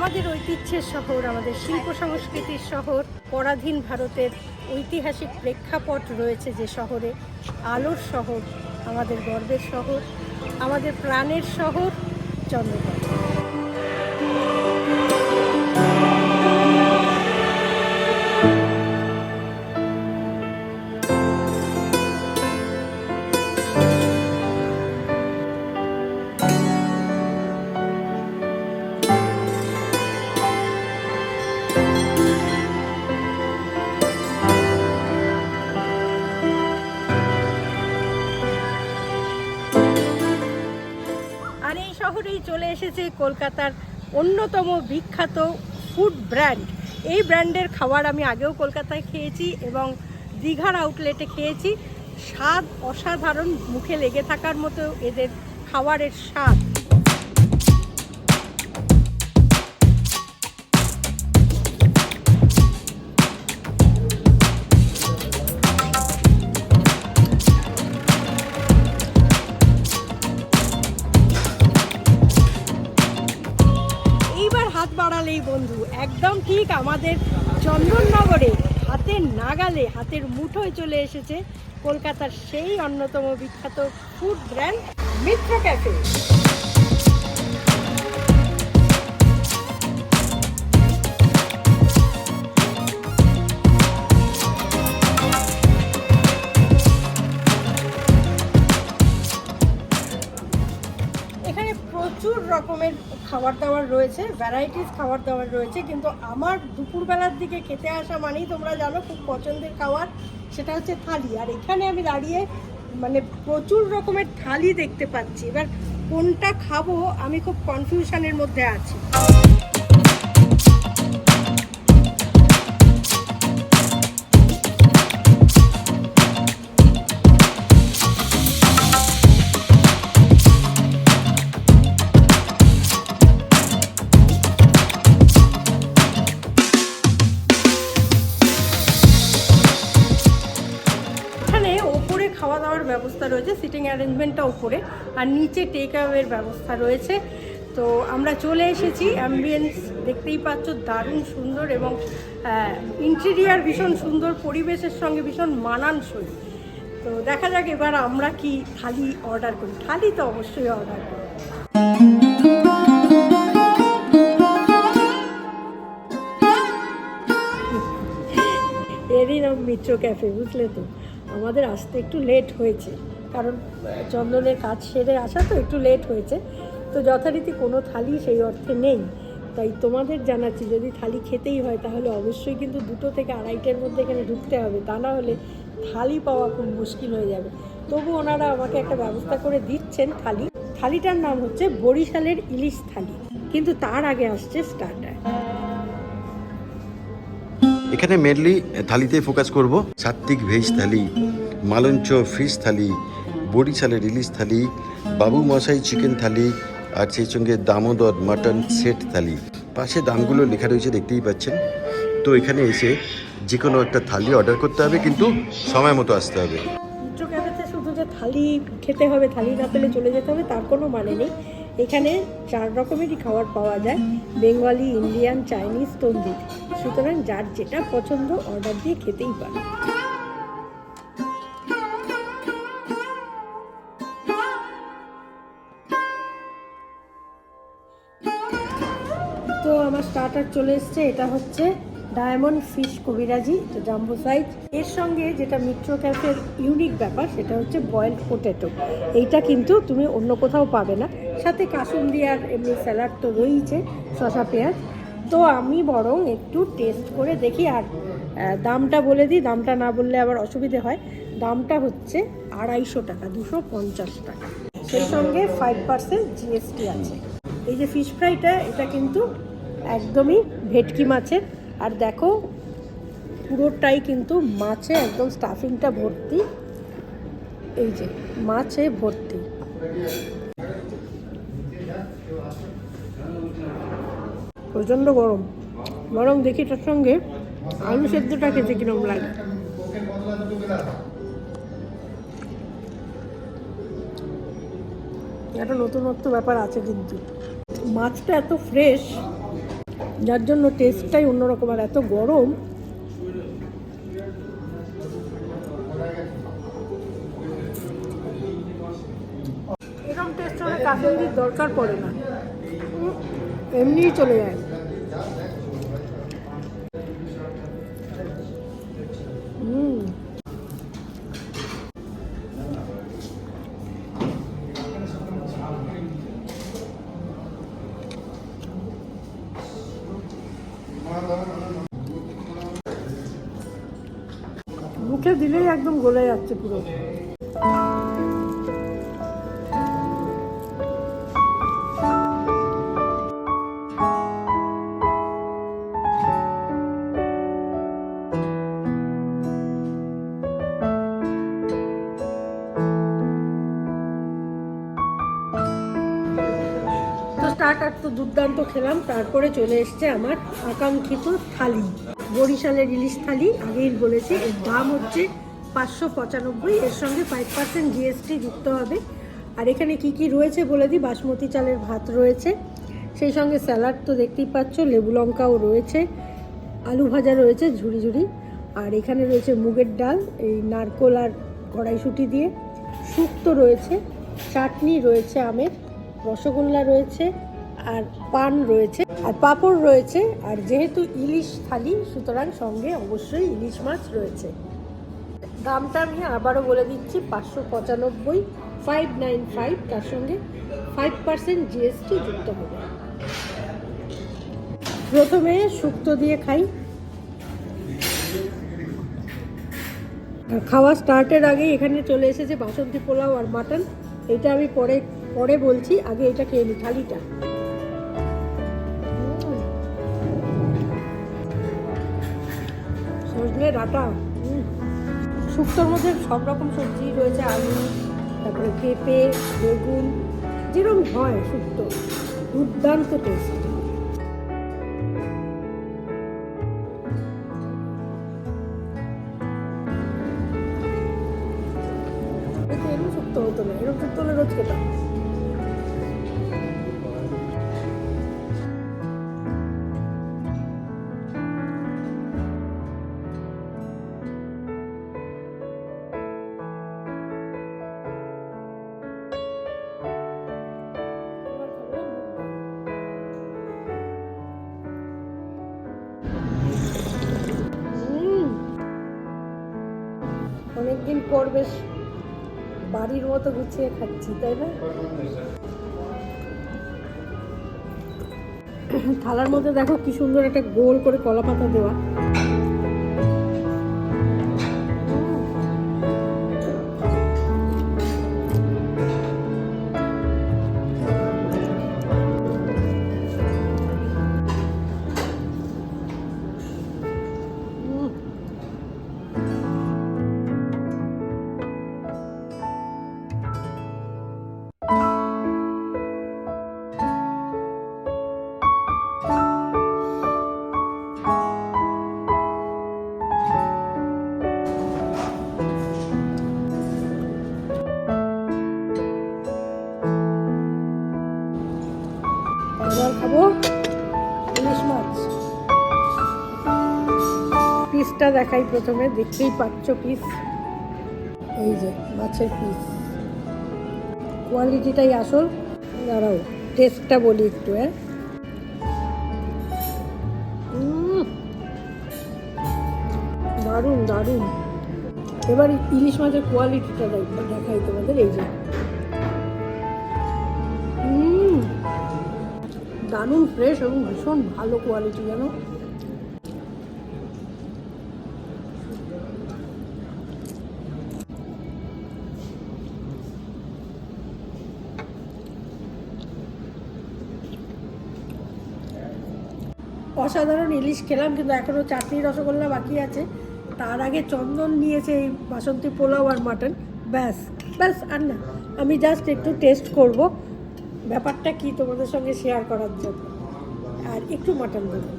আমাদের ঐতিহ্যের শহর, আমাদের শিল্প সংস্কৃতির শহর, পরাধীন ভারতের ঐতিহাসিক প্রেক্ষাপট রয়েছে যে শহরে। আলোর শহর, আমাদের গর্বের শহর, আমাদের প্রাণের শহর, চন্দ্রকোনা। এসেছে কলকাতার অন্যতম বিখ্যাত ফুড ব্র্যান্ড। এই ব্র্যান্ডের খাবার আমি আগেও কলকাতায় খেয়েছি এবং দীঘার আউটলেটে খেয়েছি। স্বাদ অসাধারণ, মুখে লেগে থাকার মতো এদের খাবারের স্বাদ। ঠিক আমাদের চন্দননগরে হাতের নাগালে হাতের মুঠোয় চলে এসেছে কলকাতার সেই অন্যতম বিখ্যাত ফুড ব্র্যান্ড মিত্র ক্যাফে খাবার দাবার রয়েছে ভ্যারাইটিস খাবার দাবার রয়েছে, কিন্তু আমার দুপুরবেলার দিকে খেতে আসা মানেই তোমরা জানো খুব পছন্দের খাবার, সেটা হচ্ছে থালি। আর এখানে আমি দাঁড়িয়ে মানে প্রচুর রকমের থালি দেখতে পাচ্ছি। এবার কোনটা খাব আমি খুব কনফিউশনের মধ্যে আছি। ব্যবস্থা রয়েছে সিটিং অ্যারেঞ্জমেন্টটা উপরে, আর নিচে টেক অ্যাওয়ের ব্যবস্থা রয়েছে। তো আমরা চলে এসেছি অ্যাম্বিয়েন্স দেখতেই পাচ্ছ, দারুণ সুন্দর এবং ইন্টেরিয়ার ভীষণ সুন্দর, পরিবেশের সঙ্গে ভীষণ মানানসই। তো দেখা যাক এবার আমরা কি থালি অর্ডার করি। থালি তো অবশ্যই অর্ডার করি। এরই নাম মিত্র ক্যাফে বুঝলে তো? আমাদের আসতে একটু লেট হয়েছে। কারণ চন্দনের কাজ সেরে আসা তো একটু লেট হয়েছে। তো যথারীতি কোনো থালি সেই অর্থে নেই। তাই তোমাদের জানাচ্ছি, যদি থালি খেতেই হয় তাহলে অবশ্যই কিন্তু দুটো থেকে আড়াইটের মধ্যে এখানে ঢুকতে হবে। তা না হলে থালি পাওয়া খুব মুশকিল হয়ে যাবে। তবু ওনারা আমাকে একটা ব্যবস্থা করে দিচ্ছেন থালি। থালিটার নাম হচ্ছে বরিশালের ইলিশ থালি। কিন্তু তার আগে আসছে স্টার্টার এখানে মেনলি থালিতে ফোকাস করব। সাত্বিক ভেজ থালি, মালঞ্চ ফিশ থালি বরিশালের ইলিশ থালি, বাবু মশাই চিকেন থালি, আর সেই সঙ্গে দামোদর মাটন সেট থালি। পাশে দামগুলো লেখা রয়েছে, দেখতেই পাচ্ছেন। তো এখানে এসে যে কোনো একটা থালি অর্ডার করতে হবে, কিন্তু সময় মতো আসতে হবে। শুধু যে থালি খেতে হবে, থালি না পেলে চলে যেতে হবে, তার কোনো মানে নেই। এখানে চার রকমেরই খাবার পাওয়া যায়, বেঙ্গলি, ইন্ডিয়ান, চাইনিজ, তন্দুরি। সুতরাং যার যেটা পছন্দ, অর্ডার দিয়ে খেতেই পারে। চলে এসছে, এটা হচ্ছে ডায়মন্ড ফিশ কবিরাজি তো জাম্বো সাইজ। এর সঙ্গে যেটা মিত্র ক্যাফের ইউনিক ব্যাপার, সেটা হচ্ছে বয়েলড পোটেটো। এইটা কিন্তু তুমি অন্য কোথাও পাবে না। সাথে কাসুন্দি আর এমনি স্যালাড তো রয়েছে শশা পেঁয়াজ। তো আমি বরং একটু টেস্ট করে দেখি, আর দামটা বলে দিই। দামটা না বললে আবার অসুবিধে হয়। দামটা হচ্ছে আড়াইশো টাকা, দুশো পঞ্চাশ টাকা। সেই সঙ্গে ফাইভ পার্সেন্ট জিএসটি আছে। এই যে ফিশ ফ্রাইটা এটা কিন্তু একদমই ভেটকি মাছের। আর দেখো, পুরোটাই কিন্তু মাছে একদম স্টাফিংটা ভর্তি। এই যে, মাছে ভর্তি। প্রচণ্ড গরম। গরম দেখি তার সঙ্গে আলু সেদ্ধটা খেতে কিরম লাগে। একটা নতুনত্ব ব্যাপার আছে কিন্তু। মাছটা এত ফ্রেশ যার জন্য টেস্টটাই অন্যরকম আর এত গরম। এরকম টেস্ট হলে কাশ্মীর দরকার পড়ে না। এমনিই চলে যায়। মুখে দিলেই একদম গলে যাচ্ছে পুরো। স্টার্টার তো দুর্দান্ত খেলাম, তারপরে চলে এসছে আমার আকাঙ্ক্ষিত থালি। বরিশালের ইলিশ থালি আগেই বলেছি এর দাম হচ্ছে পাঁচশো পঁচানব্বই, এর সঙ্গে ফাইভ পার্সেন্ট জিএসটি যুক্ত হবে। আর এখানে কি কি রয়েছে বলে দিই? বাসমতি চালের ভাত রয়েছে, সেই সঙ্গে স্যালাড তো দেখতেই পাচ্ছ, লেবু লঙ্কাও রয়েছে, আলু ভাজা রয়েছে ঝুড়ি ঝুড়ি আর এখানে রয়েছে মুগের ডাল, এই নারকোল আর কড়াইশুঁটি দিয়ে। শুক্তো রয়েছে, চাটনি রয়েছে আমের, রসগোল্লা রয়েছে আর পান রয়েছে, আর পাঁপড় রয়েছে, আর যেহেতু ইলিশ থালি, সুতরাং সঙ্গে অবশ্যই ইলিশ মাছ রয়েছে। দামটা আমি আবারও বলে দিচ্ছি, পাঁচশো পঁচানব্বই ফাইভ নাইন ফাইভ তার সঙ্গে ফাইভ পার্সেন্ট জিএসটি যুক্ত হবে। প্রথমে শুক্তো দিয়ে খাই। খাওয়া স্টার্টের আগে এখানে চলে এসেছে বাসন্তী পোলাও আর মাটন। এটা আমি পরে পরে বলছি, আগে এটা খেয়ে নি থালিটা। ডাটা। উম। শুক্তোর মধ্যে সব রকম সবজি রয়েছে, আলু, তারপরে পেঁপে, বেগুন যেরকম হয় শুক্তো। দুর্দান্ত টেস্ট এরকম শুক্তো হতো না এরকম শুক্তো হলে রোজ খেতাম। অনেকদিন পর বেশ বাড়ির মতো গুছিয়ে খাচ্ছি, তাই না? থালার মধ্যে দেখো কি সুন্দর একটা গোল করে কলা পাতা দেওয়া। পিসটা দেখাই প্রথমে, দেখতেই পাচ্ছ পিস এই যে, মাছের পিস কোয়ালিটিটাই আসল। দাঁড়াও টেস্টটা বলি একটু হ্যাঁ। দারুণ দারুণ। এবার ইলিশ মাছের কোয়ালিটিটা দেখাই তোমাদের, এই যে। দারুণ ফ্রেশ এবং ভীষণ ভালো কোয়ালিটি জানো? অসাধারণ ইলিশ খেলাম, কিন্তু এখনও চাটনি রসগোল্লা বাকি আছে। তার আগে চন্দন নিয়েছে এই বাসন্তী পোলাও আর মাটন। ব্যাস ব্যাস, আর না, আমি জাস্ট একটু টেস্ট করব। ব্যাপারটা কি তোমাদের সঙ্গে শেয়ার করার জন্য? আর একটু মাটন দেবো।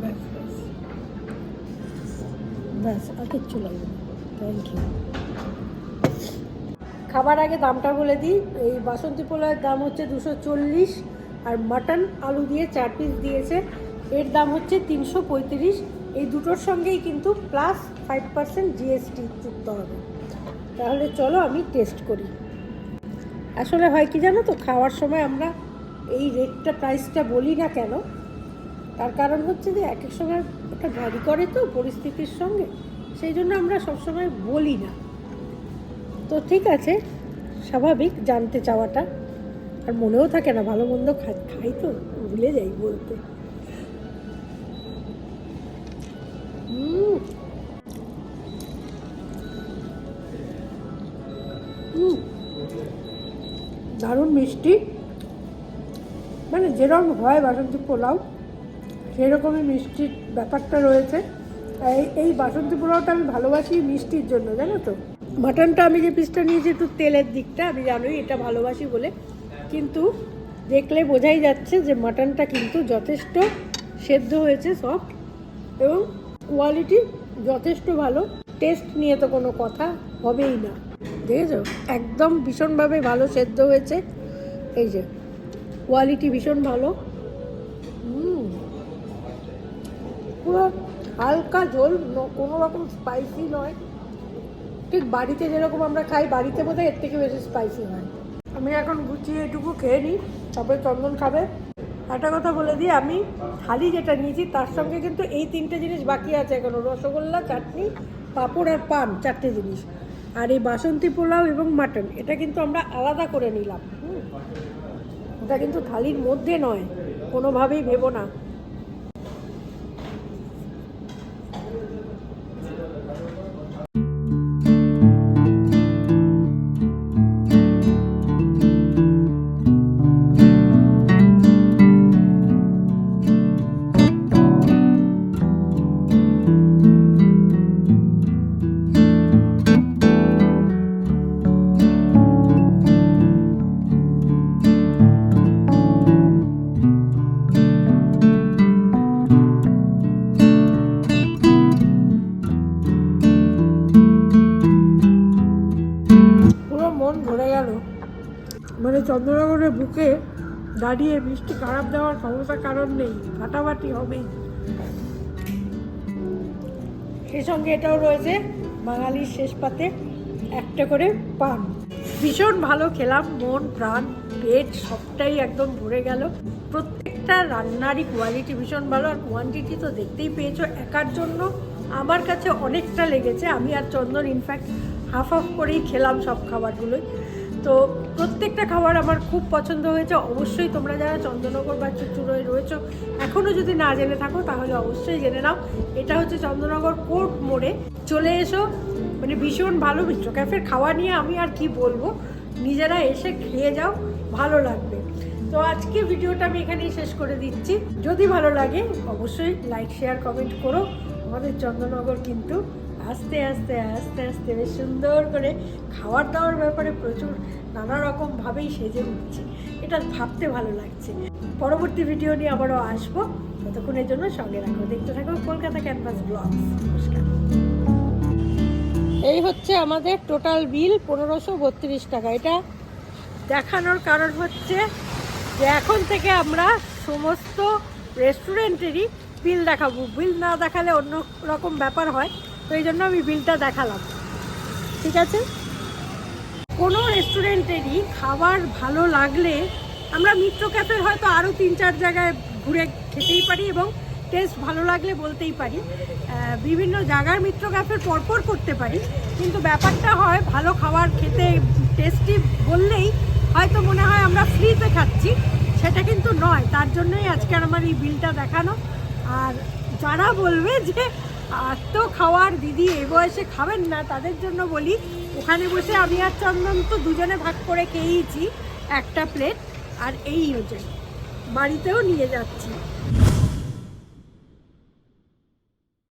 ব্যাস ব্যাস। ব্যাস, আর কিচ্ছু লাগবে থ্যাংক ইউ খাবার আগে দামটা বলে দিই। এই বাসন্তী পোলাওয়ের দাম হচ্ছে দুশো চল্লিশ। আর মাটন আলু দিয়ে চার পিস দিয়েছে। এর দাম হচ্ছে তিনশো পঁয়ত্রিশ। এই দুটোর সঙ্গেই কিন্তু প্লাস ফাইভ পার্সেন্ট জিএসটি যুক্ত হবে। তাহলে চলো আমি টেস্ট করি। আসলে হয় কি জানো তো, খাওয়ার সময় আমরা এই রেটটা প্রাইসটা বলি না কেন? তার কারণ হচ্ছে যে এক এক সময় ওটা ভ্যারি করে তো পরিস্থিতির সঙ্গে। সেই জন্য আমরা সবসময় বলি না। তো ঠিক আছে, স্বাভাবিক জানতে চাওয়াটা। আর মনেও থাকে না, ভালো মন্দ খাই তো, ভুলে যাই বলতে। দারুণ মিষ্টি। মানে যেরকম হয় বাসন্তী পোলাও, সেরকমই মিষ্টির ব্যাপারটা রয়েছে। এই এই বাসন্তী পোলাওটা আমি ভালোবাসি মিষ্টির জন্য, জানো তো? মাটনটা আমি যে পিসটা নিয়েছি একটু তেলের দিকটা, আমি জানোই এটা ভালোবাসি বলে। কিন্তু দেখলে বোঝাই যাচ্ছে যে মাটনটা কিন্তু যথেষ্ট সেদ্ধ হয়েছে সফট এবং কোয়ালিটি যথেষ্ট ভালো। টেস্ট নিয়ে তো কোনো কথা হবেই না। দেখেছ? একদম ভীষণভাবে ভালো সেদ্ধ হয়েছে। এই যে কোয়ালিটি ভীষণ ভালো। পুরো হালকা ঝোল কোনো রকম স্পাইসি নয়। ঠিক বাড়িতে যেরকম আমরা খাই, বাড়িতে বোধহয় এর থেকে বেশি স্পাইসি হয়। আমি এখন গুছিয়ে এটুকু খেয়ে নিই, তারপরে চন্দন খাবে। একটা কথা বলে দিই, আমি থালি যেটা নিয়েছি, তার সঙ্গে কিন্তু এই তিনটে জিনিস বাকি আছে এখনও। রসগোল্লা, চাটনি, পাঁপড় আর পান চারটে জিনিস। আর এই বাসন্তী পোলাও এবং মাটন, এটা কিন্তু আমরা আলাদা করে নিলাম। হুম, এটা কিন্তু থালির মধ্যে নয়, কোনোভাবেই ভেবো না। চন্দ্রনগরের বুকে দাঁড়িয়ে বৃষ্টি খারাপ দেওয়ার ক্ষমতা কারণ নেই, ফাটাফাটি হবেই। সেই সঙ্গে এটাও রয়েছে, বাঙালির শেষ পাতে একটা করে পান। ভীষণ ভালো খেলাম, মন, প্রাণ, পেট সবটাই একদম ভরে গেল। প্রত্যেকটা রান্নারই কোয়ালিটি ভীষণ ভালো, আর কোয়ান্টিটি তো দেখতেই পেয়েছ, একার জন্য আমার কাছে অনেকটা লেগেছে। আমি আর Chandan in fact half half করেই খেলাম সব খাবারগুলোই। তো প্রত্যেকটা খাবার আমার খুব পছন্দ হয়েছে। অবশ্যই তোমরা যারা চন্দ্রনগর বা চুচুড়োয় রয়েছো এখনও যদি না জেনে থাকো, তাহলে অবশ্যই জেনে নাও। এটা হচ্ছে চন্দ্রনগর কোর্ট মোড়ে। চলে এসো মানে ভীষণ ভালো মিত্র ক্যাফের খাওয়া নিয়ে আমি আর কি বলব। নিজেরা এসে খেয়ে যাও, ভালো লাগবে। তো আজকে ভিডিওটা আমি এখানেই শেষ করে দিচ্ছি। যদি ভালো লাগে, অবশ্যই লাইক শেয়ার কমেন্ট করো। আমাদের চন্দ্রনগর কিন্তু আস্তে আস্তে আস্তে আস্তে বেশ সুন্দর করে খাওয়ার দাওয়ার ব্যাপারে প্রচুর নানা রকমভাবেই সেজে উঠছে। এটা ভাবতে ভালো লাগছে। পরবর্তী ভিডিও নিয়ে আবারও আসব। ততক্ষণের জন্য সঙ্গে রাখো দেখতে থাকো কলকাতা ক্যানভাস ব্লগ নমস্কার। এই হচ্ছে আমাদের টোটাল বিল পনেরোশো বত্রিশ টাকা। এটা দেখানোর কারণ হচ্ছে যে এখন থেকে আমরা সমস্ত রেস্টুরেন্টেরই বিল দেখাবো। বিল না দেখালে অন্য রকম ব্যাপার হয়। তো এই জন্য আমি বিলটা দেখালাম। ঠিক আছে? কোনো রেস্টুরেন্টেরই খাবার ভালো লাগলে আমরা মিত্র ক্যাফের হয়তো আরও তিন চার জায়গায় ঘুরে খেতেই পারি এবং টেস্ট ভালো লাগলে বলতেই পারি। বিভিন্ন জায়গার মিত্র ক্যাফের পরপর করতে পারি। কিন্তু ব্যাপারটা হয় ভালো খাবার খেতে টেস্টি বললেই হয়তো মনে হয় আমরা ফ্রিতে খাচ্ছি। সেটা কিন্তু নয়। তার জন্যই আজকে আমার এই বিলটা দেখানো। আর যারা বলবে যে আর তো খাওয়ার দিদি এ বয়সে খাবেন না, তাদের জন্য বলি, ওখানে বসে আমি আর চন্দন তো দুজনে ভাগ করে খেয়েইছি একটা প্লেট আর এই ওজন। বাড়িতেও নিয়ে যাচ্ছি।